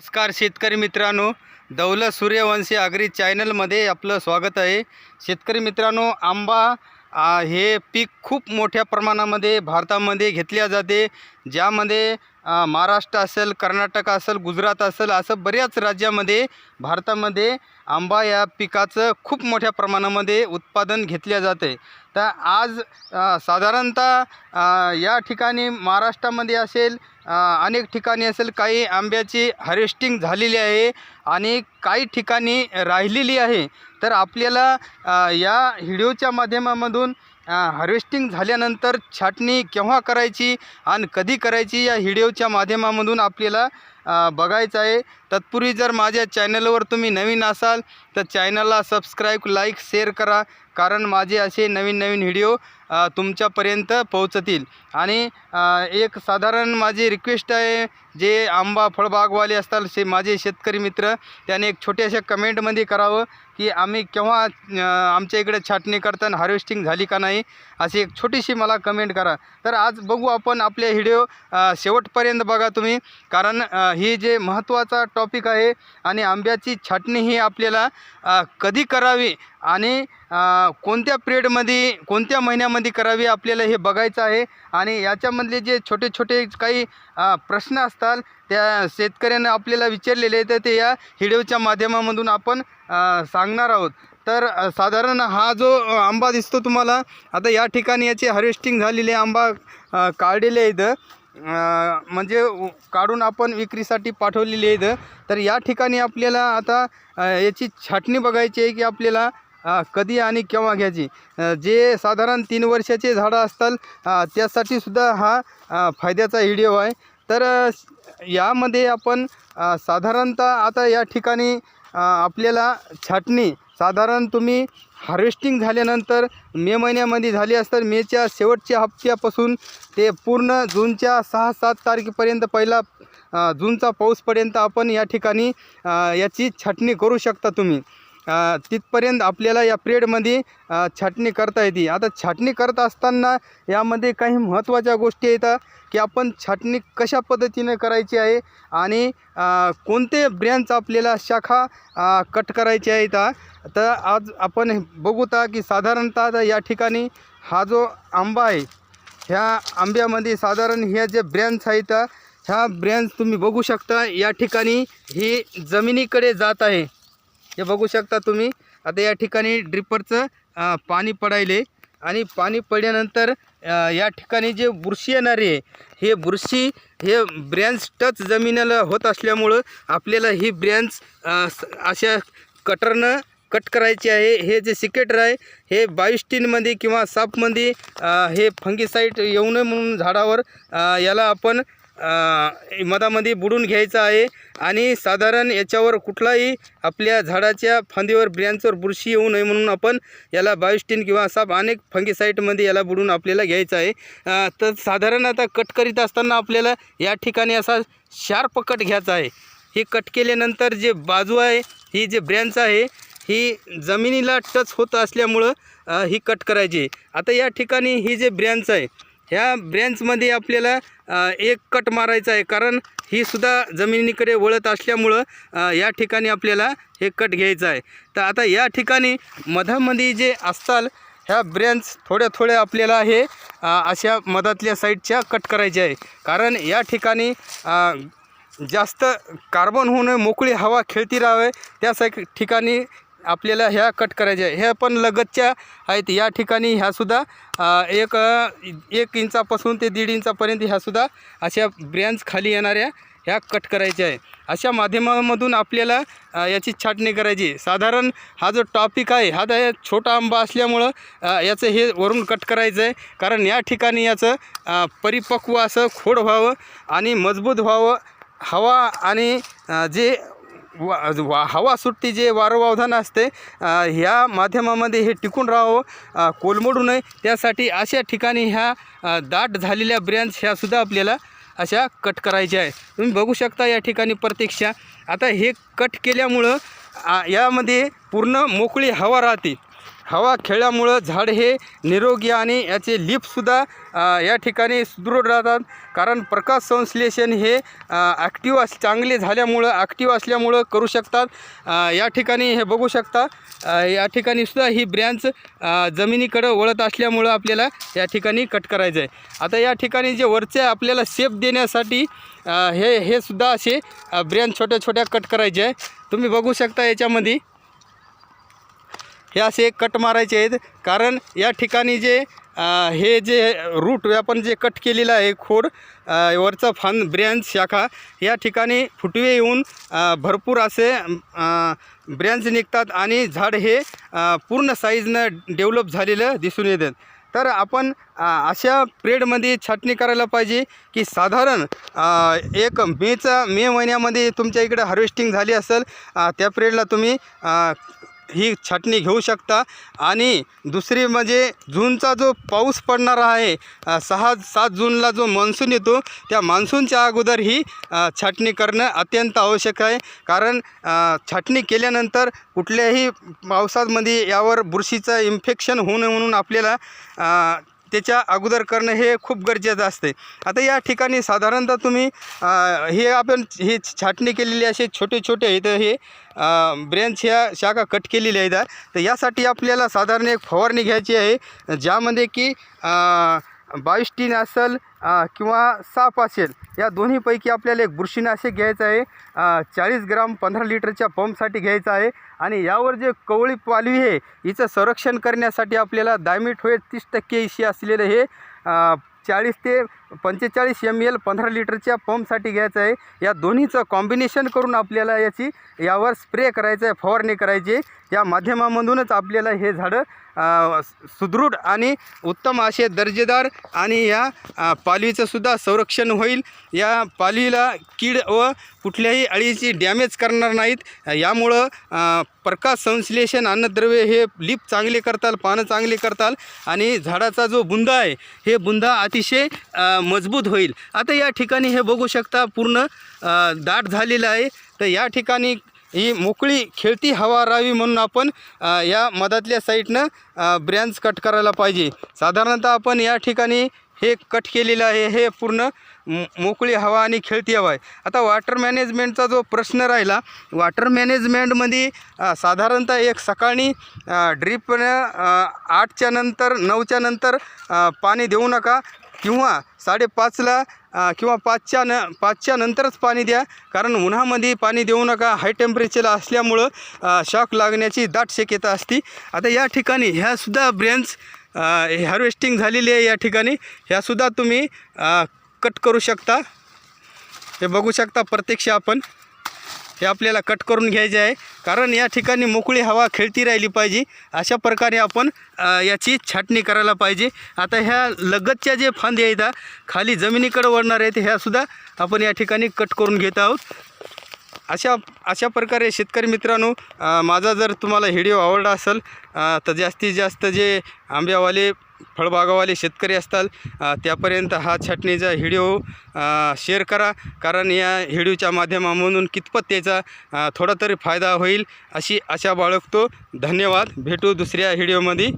नमस्कार शेतकरी मित्रांनो दौलत सूर्यवंशी आगरी चॅनलमध्ये आपलं स्वागत आहे. शेतकरी मित्रांनो आंबा हे पीक खूप मोठ्या प्रमाणामध्ये भारतामध्ये घेतल्या जाते. ज्यामध्ये महाराष्ट्र असेल कर्नाटक असेल गुजरात असेल असं बऱ्याच राज्यामध्ये भारतामध्ये आंबा या पिकाचं खूप मोठ्या प्रमाणामध्ये उत्पादन घेतल्या जाते. तर आज साधारणतः या ठिकाणी महाराष्ट्रामध्ये असेल अनेक ठिकाणी असेल काही आंब्याची हार्वेस्टिंग झालेली आहे आणि काही ठिकाणी राहिलेली आहे. तर आपल्याला या व्हिडिओच्या माध्यमामधून हार्वेस्टिंग झाल्यानंतर छाटणी केव्हा करायची आणि कधी करायची या व्हिडिओच्या माध्यमामधून आपल्याला बघायचं आहे. तत्पूर्वी जर माझ्या चॅनलवर तुम्ही नवीन असाल तर चॅनलला सबस्क्राईब लाईक शेअर करा. कारण माझे असे नवीन नवीन व्हिडिओ तुमच्यापर्यंत पोहोचतील. आणि एक साधारण माझी रिक्वेस्ट आहे जे आंबा फळबागवाले असतात से माझे शेतकरी मित्र त्याने एक छोट्याशा कमेंटमध्ये करावं की आम्ही केव्हा आमच्या इकडे छाटणी करताना हार्वेस्टिंग झाली का नाही अशी एक छोटीशी मला कमेंट करा. तर आज बघू आपण आपले व्हिडिओ शेवटपर्यंत बघा तुम्ही. कारण ही जे महत्त्वाचा टॉपिक आहे आणि आंब्याची छाटणी ही आपल्याला कधी करावी आणि कोणत्या पिरियडमध्ये कोणत्या महिन्यामध्ये करावी आपल्याला हे बघायचं आहे आणि याच्यामधले जे छोटे छोटे काही प्रश्न असतात त्या शेतकऱ्यांना आपल्याला विचारलेले आहेत तर ते या हिडिओच्या माध्यमामधून आपण सांगणार आहोत. तर साधारण हा जो आंबा दिसतो तुम्हाला आता या ठिकाणी याची हार्वेस्टिंग झालेले आंबा काढलेले आहेत. म्हणजे काढून आपण विक्रीसाठी पाठवलेली आहेत तर या ठिकाणी आपल्याला आता याची छाटणी बघायची आहे की आपल्याला कधी आणि केव्हा घ्यायची. जे साधारण तीन वर्षाचे झाडं असतात त्यासाठी सुद्धा हा फायद्याचा व्हिडिओ आहे. तर यामध्ये आपण साधारणतः आता या ठिकाणी आपल्याला छाटणी साधारण तुम्ही हार्वेस्टिंग झाल्यानंतर मे महिन्यामध्ये झाली असतात मेच्या शेवटच्या हप्त्यापासून ते पूर्ण जूनच्या सहा सात तारखेपर्यंत पहिला जूनचा पाऊसपर्यंत आपण या ठिकाणी याची छाटणी करू शकता तुम्ही. तिथपर्यंत आपल्याला या प्रेडमध्ये छाटणी करता येते. आता छाटणी करत असताना यामध्ये काही महत्त्वाच्या गोष्टी येतात की आपण छाटणी कशा पद्धतीने करायची आहे आणि कोणते ब्रँच आपल्याला शाखा कट करायची आहे तर आज आपण बघूता की साधारणतः या ठिकाणी हा जो आंबा आहे ह्या आंब्यामध्ये साधारण ह्या जे ब्रँच आहेत ह्या ब्रँच तुम्ही बघू शकता. या ठिकाणी ही जमिनीकडे जात आहे. हे बघू शकता तुम्ही. आता या ठिकाणी ड्रिपरचं पाणी पडायले. आणि पाणी पडल्यानंतर या ठिकाणी जे बुरशी येणारी आहे हे बुरशी हे ब्रँच टच जमिनीला होत असल्यामुळं आपल्याला ही ब्रँच अशा कटरनं कट करायची आहे. हे जे सिकेटर आहे हे बायोस्टीनमध्ये किंवा सापमध्ये हे फंगीसाईट येऊ नये म्हणून झाडावर याला आपण मधामध्ये बुडून घ्यायचं आहे आणि साधारण याच्यावर कुठलाही आपल्या झाडाच्या फांदीवर ब्रँचवर बुरशी येऊ नये म्हणून आपण याला बायोस्टीन किंवा असा अनेक फंगीसाईटमध्ये याला बुडून आपल्याला घ्यायचं आहे. तर साधारण आता कट करीत असताना आपल्याला या ठिकाणी असा शार्प कट घ्यायचा आहे. हे कट केल्यानंतर जे बाजू आहे ही जे ब्रँच आहे ही जमिनीला टच होत असल्यामुळं ही कट करायची. आता या ठिकाणी ही जे ब्रँच आहे ह्या ब्रँचमध्ये आपल्याला एक कट मारायचा आहे. कारण ही सुद्धा जमिनीकडे वळत असल्यामुळं या ठिकाणी आपल्याला हे कट घ्यायचं आहे. तर आता या ठिकाणी मधामध्ये जे असताल ह्या ब्रँच थोड्या थोड्या आपल्याला हे अशा मधातल्या साईडच्या कट करायच्या आहे. कारण या ठिकाणी जास्त कार्बन होऊ नये मोकळी हवा खेळती राहावे त्या ठिकाणी आपल्याला ह्या कट करायच्या आहे. ह्या पण लगतच्या आहेत. या ठिकाणी ह्यासुद्धा एक एक इंचापासून ते दीड इंचापर्यंत ह्यासुद्धा अशा ब्रँच खाली येणाऱ्या ह्या कट करायच्या आहे. अशा माध्यमामधून आपल्याला याची छाटणी करायची साधारण हा जो टॉपिक आहे हा तर छोटा आंबा असल्यामुळं याचं हे वरून कट करायचं आहे. कारण या ठिकाणी याचं परिपक्व असं खोड व्हावं आणि मजबूत व्हावं हवा आणि जे वा वा हवा सुट्टी जे वारंवावधान असते ह्या माध्यमामध्ये हे टिकून राहावं कोलमडू नये. त्यासाठी अशा ठिकाणी ह्या दाट झालेल्या ब्रँच ह्यासुद्धा आपल्याला अशा कट करायच्या आहे तुम्ही बघू शकता या ठिकाणी प्रत्यक्षा आता हे कट केल्यामुळं यामध्ये पूर्ण मोकळी हवा राहते. हवा खेळल्यामुळं झाड हे निरोगी आणि याचे लिपसुद्धा या ठिकाणी सुदृढ राहतात. कारण प्रकाश संश्लेषण हे ॲक्टिव्ह अस चांगले झाल्यामुळं ॲक्टिव्ह असल्यामुळं करू शकतात. या ठिकाणी हे बघू शकता या ठिकाणी सुद्धा ही ब्रँच जमिनीकडं वळत असल्यामुळं आपल्याला या ठिकाणी कट करायचं आहे आता या ठिकाणी जे वरचे आपल्याला शेप देण्यासाठी हे हे सुद्धा असे ब्रँच छोट्या छोट्या कट करायचे आहे. तुम्ही बघू शकता याच्यामध्ये हे असे कट मारायचे आहेत. कारण या ठिकाणी जे हे जे रूट आपण जे कट केलेलं आहे खोड वरचा फान ब्रँच शाखा या ठिकाणी फुटवे येऊन भरपूर असे ब्रँच निघतात आणि झाड हे पूर्ण साईजनं डेव्हलप झालेलं दिसून येतात तर आपण अशा पिरियडमध्ये छाटणी करायला पाहिजे की साधारण एक मेचा मे महिन्यामध्ये तुमच्या इकडे हार्वेस्टिंग झाली असेल त्या पिरियडला तुम्ही ही छाटणी घेऊ शकता. आणि दुसरी म्हणजे जूनचा जो पाऊस पडणारा आहे सहा सात जूनला जो मान्सून येतो त्या मान्सूनच्या अगोदर ही छाटणी करणं अत्यंत आवश्यक आहे. कारण छाटणी केल्यानंतर कुठल्याही पावसामध्ये यावर बुरशीचं इन्फेक्शन होऊ नये म्हणून आपल्याला त्याच्या अगोदर करणं हे खूप गरजेचं असते. आता या ठिकाणी साधारणतः तुम्ही हे आपण हे छाटणी केलेली असे छोटे छोटे इथं हे ब्रँच ह्या शाखा कट केलेल्या आहेत. तर यासाठी आपल्याला साधारण एक फवारणी घ्यायची आहे ज्यामध्ये की आ, टीन असेल किंवा साप असेल या दोन्हीपैकी आपल्याला एक बुरशीनाशक घ्यायचं आहे. चाळीस ग्राम पंधरा लिटरच्या पंपसाठी घ्यायचं आहे. आणि यावर जे कवळी पालवी आहे हिचं संरक्षण करण्यासाठी आपल्याला दायमिट होईल तीस टक्के इशी असलेलं हे चाळीस ते पंचेचाळीस एम एल पंधरा लिटरच्या पंपसाठी घ्यायचं आहे. या दोन्हीचं कॉम्बिनेशन करून आपल्याला याची यावर स्प्रे करायचं आहे फवारणी करायची आहे. या माध्यमामधूनच आपल्याला हे झाडं सुदृढ आणि उत्तम असे दर्जेदार आणि या पालवीचंसुद्धा संरक्षण होईल. या पालवीला कीड व कुठल्याही अळीची डॅमेज करणार नाहीत. यामुळं प्रकाश संश्लेषण अन्नद्रव्य हे लीप चांगले करताल पानं चांगले करताल आणि झाडाचा जो बुंदा आहे हे बुंदा अतिशय मजबूत होईल. आता या ठिकाणी हे बघू शकता पूर्ण दाट झालेलं आहे. तर या ठिकाणी ही मोकळी खेळती हवा राहावी म्हणून आपण या मधातल्या साईडनं ब्रँच कट करायला पाहिजे. साधारणतः आपण या ठिकाणी हे कट केलेलं आहे. हे पूर्ण मोकळी हवा आणि खेळती हवा आहे. आता वॉटर मॅनेजमेंटचा जो प्रश्न राहिला वॉटर मॅनेजमेंटमध्ये साधारणतः एक सकाळी ड्रीपनं आठच्या नंतर नऊच्या नंतर पाणी देऊ नका. किंवा साडेपाचला किंवा पाचच्या न पाचच्या नंतरच पाणी द्या. कारण उन्हामध्ये पाणी देऊ नका. हाय टेम्परेचरला असल्यामुळं शॉक लागण्याची दाट शक्यता असते. आता या ठिकाणी ह्यासुद्धा ब्रँच हार्वेस्टिंग झालेली आहे या ठिकाणी. ह्यासुद्धा तुम्ही कट करू शकता. हे बघू शकता प्रत्यक्ष आपण. हे आपल्याला कट करून घ्यायचे आहे. कारण या ठिकाणी मोकळी हवा खेळती राहिली पाहिजे. अशा प्रकारे आपण याची छाटणी करायला पाहिजे. आता ह्या लगतच्या जे फांदे आहेत खाली जमिनीकडे वळणार आहेत ह्यासुद्धा आपण या ठिकाणी कट करून घेत आहोत. अशा अशा प्रकारे शेतकरी मित्रांनो माझा जर तुम्हाला व्हिडिओ आवडला असेल तर जास्तीत जास्त जे आंब्यावाले फळबागावाले शेतकरी असतात त्यापर्यंत हा छाटणीचा व्हिडिओ शेअर करा. कारण या व्हिडिओच्या माध्यमामधून कितपत त्याचा थोडा तरी फायदा होईल अशी आशा बाळगतो. धन्यवाद. भेटू दुसऱ्या व्हिडिओमध्ये.